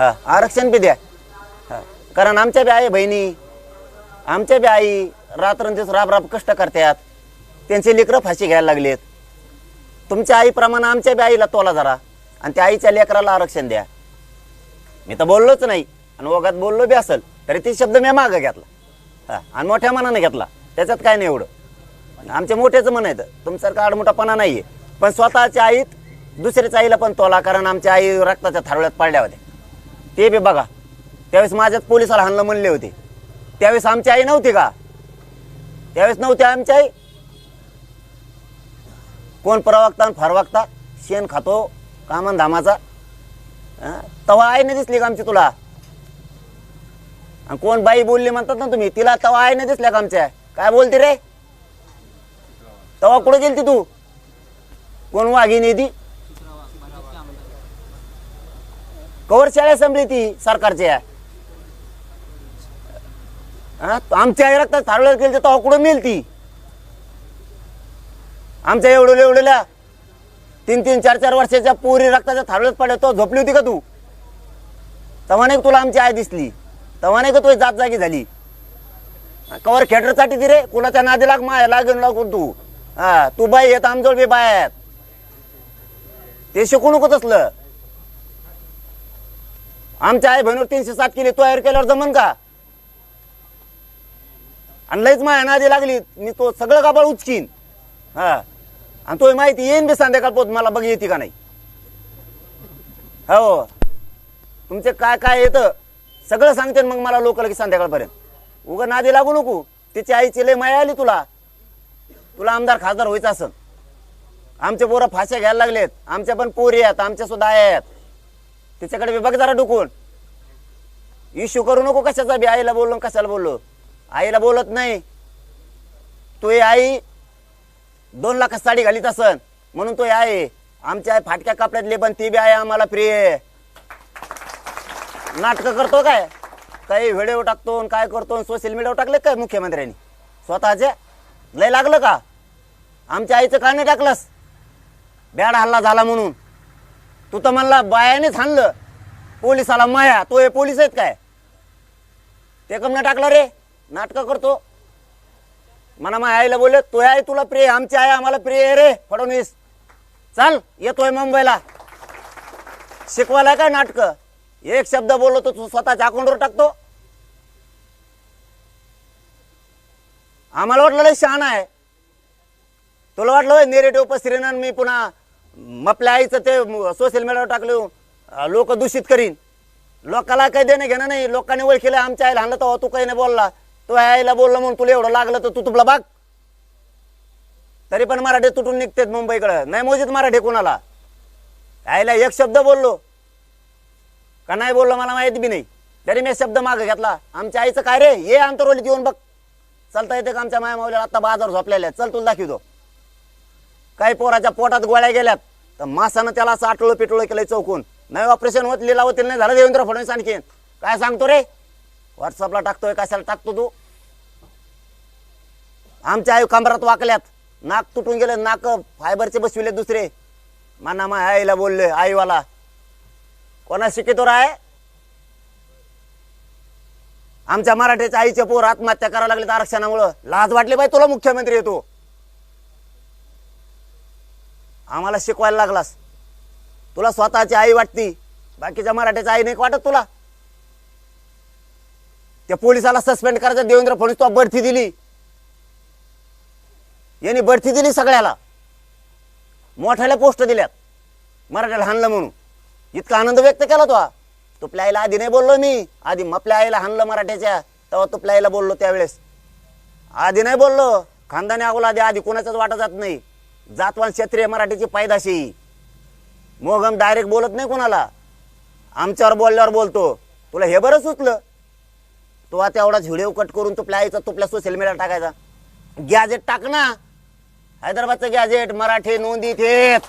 हा. आरक्षण बी द्या. हा. कारण आमच्या बी आई बहिणी आमच्या बी आई रात्रंदिवस राब राब कष्ट करतात. त्यांचे लेकरं फाशी घ्यायला लागलेत. तुमच्या आईप्रमाणे आमच्या बी आईला तोला जरा आणि त्या आईच्या लेकराला आरक्षण द्या. मी तर बोललोच नाही आणि ओघात बोललो बी असेल तरी ते शब्द मी मागं घेतला. हा. आणि मोठ्या मनाने घेतला. त्याच्यात काय नाही एवढं. आमच्या मोठ्याचं मन आहे तुमच्यासारखा आडमोठापणा नाही आहे पण स्वतःच्या आईत दुसऱ्याच्या आईला पण तोला कारण आमच्या आई रक्ताच्या थारोळ्यात पडल्या होत्या. ते बी बघा. त्यावेळेस माझ्याच पोलिसाला हाणलं म्हणले होते. त्यावेळेस आमची आई नव्हती का? त्यावेळेस नव्हती आमची आई. कोण परवागता आणि फरवागता शेण खातो कामन धामाचा. तवा तवा आईने दिसली का आमची तुला? आणि कोण बाई बोलली म्हणतात ना तुम्ही तिला तवा आई नाही दिसल्या का आमच्या? काय बोलते रे? तवा कुठे गेलती तू? कोण वाघिनी ती? कवर शाळा संपली ती सरकारच्या आमच्या आई रक्तात थारवल्या गेली तर कुठं मिळती ती? आमच्या एवढं एवढ्याला तीन तीन चार चार वर्षाच्या पोरी रक्ताच्या थारवल्यात पडल्या तो झोपली होती का तू? तेव्हा नाही तुला आमची आई दिसली? तेव्हा नाही का तुझी जात जागी झाली? कवर खेटरसाठी ती रे कुणाच्या नादी लाग माया लागून लागून तू? हा तू बाई येत आमजवळ बी बाय ते शिकू नको तसलं. आमच्या आई बहिणीवर तीनशे सात केली तो एर केल्यावर जमन का? आणि लईच माया नादी लागली मी तो सगळं गाबाळ उचकीन. हा. आणि तो माहिती येईन बी संध्याकाळ पोत मला बघ येते का नाही? हो. तुमचे काय काय येतं सगळं सांगते मग मला लोक लगेच संध्याकाळपर्यंत. उगा नादी लागू नको तिची आईची लय माया आली तुला. तुला आमदार खासदार व्हायचं असं आमचे पोरं फाश्या घ्यायला लागलेत आमच्या पण पोरी आहेत आमच्या सुद्धा आई आहेत तिच्याकडे बघ जरा डुकून. इश्यू करू नको कशाचा बी आईला बोललो कशाला बोललो. आईला बोलत नाही. तू आई दोन लाखात साडी घालीत असन म्हणून तो आहे आमच्या आई फाटक्या कपड्यातली पण ती बी आहे आम्हाला प्रिय नाटक करतो काय? काही व्हिडिओ टाकतो आणि काय करतो सोशल मीडियावर टाकले काय मुख्यमंत्र्यांनी? स्वतःचे? लय लागलं का? आमच्या आईचं का नाही टाकलंस? बॅड हल्ला झाला म्हणून. तू तर म्हणला बायानेच हाणलं. पोलिसाला माया तो हे पोलीस आहेत काय? ते कम नाही टाकलं रे? नाटकं करतो. मला माझ्या आईला बोलले तो आई तुला प्रिय आमची आई आम्हाला प्रिय आहे रे फडणवीस. चाल येतोय मुंबईला. शिकवायला काय नाटक? एक शब्द बोललो तर तू स्वतःच्या अकाउंटवर टाकतो. आम्हाला वाटलं लय शहाणा आहे. तुला वाटलं नेरेटिव्ह पसरेन मी पुन्हा आपल्या आईचं ते सोशल मीडियावर टाकलं. लोक दूषित करीन. लोकाला काही देणं घेणं नाही. लोकांनी ओळखीला आमच्या आईला आणलं तेव्हा तू काही नाही बोलला. तो आईला बोलला म्हणून तुला एवढं लागलं तर तू तुला बाग तरी पण मराठी तुटून निघतेत मुंबईकडं. नाही मोजित मराठी कोणाला? आईला एक शब्द बोललो. का नाही बोललो मला माहिती बी नाही. तरी मी शब्द मागं घेतला. आमच्या आईचं काय रे? ये अंतरोलीत येऊन बघ. चलता येते का आमच्या माया माऊलीला? आता बाजार झोपलेल्या चल तुला दाखवतो. काही पोराच्या पोटात गोळ्या गेल्यात. तर मासानं त्याला असं आटोळं पिटोळं केलंय चौकून. नाही हो, ऑपरेशन होत लिलावतील नाही झालं देवेंद्र फडणवीस आणखीन. काय सांगतो रे? व्हॉट्सअपला टाकतोय कशाला टाकतो तू? आमच्या आई कमरात वाकल्यात. नाक तुटून गेले नाक फायबरचे बसविले दुसरे. माना मा आईला बोलले आईवाला. कोणा शिकितो राय? आमच्या मराठीच्या आईचे पोर आत्महत्या करायला लागले आरक्षणामुळं. लाज वाटली बाई तुला मुख्यमंत्री येतो आम्हाला शिकवायला लागलास. तुला स्वतःची आई वाटती बाकीच्या मराठीच्या आई नाही वाटत तुला. त्या पोलिसाला सस्पेंड करायचं देवेंद्र फडणवीस तुला बढती दिली. यांनी बढती दिली सगळ्याला. मोठ्याला पोस्ट दिल्यात. मराठ्याला हाणलं म्हणून. इतका आनंद व्यक्त केला तो तुपल्या आईला आधी नाही बोललो मी. आधी मपल्या आईला हाणलं मराठ्याच्या. तेव्हा तुपल्या आईला बोललो त्यावेळेस. आधी नाही बोललो. खानदानी अगोला आधी आधी कोणाचाच वाटा जात नाही. जातवान क्षत्रिय मराठीची पायदाशी मोगम डायरेक्ट बोलत नाही कोणाला. आमच्यावर बोलल्यावर बोलतो. तुला हे बरं सुचलं? तो आता एवढाच व्हिडिओ कट करून तुपल्या आईचा तुपल्या सोशल मीडिया टाकायचा. गॅजेट टाक ना. हैदराबादचं गॅजेट मराठी नोंदी थेट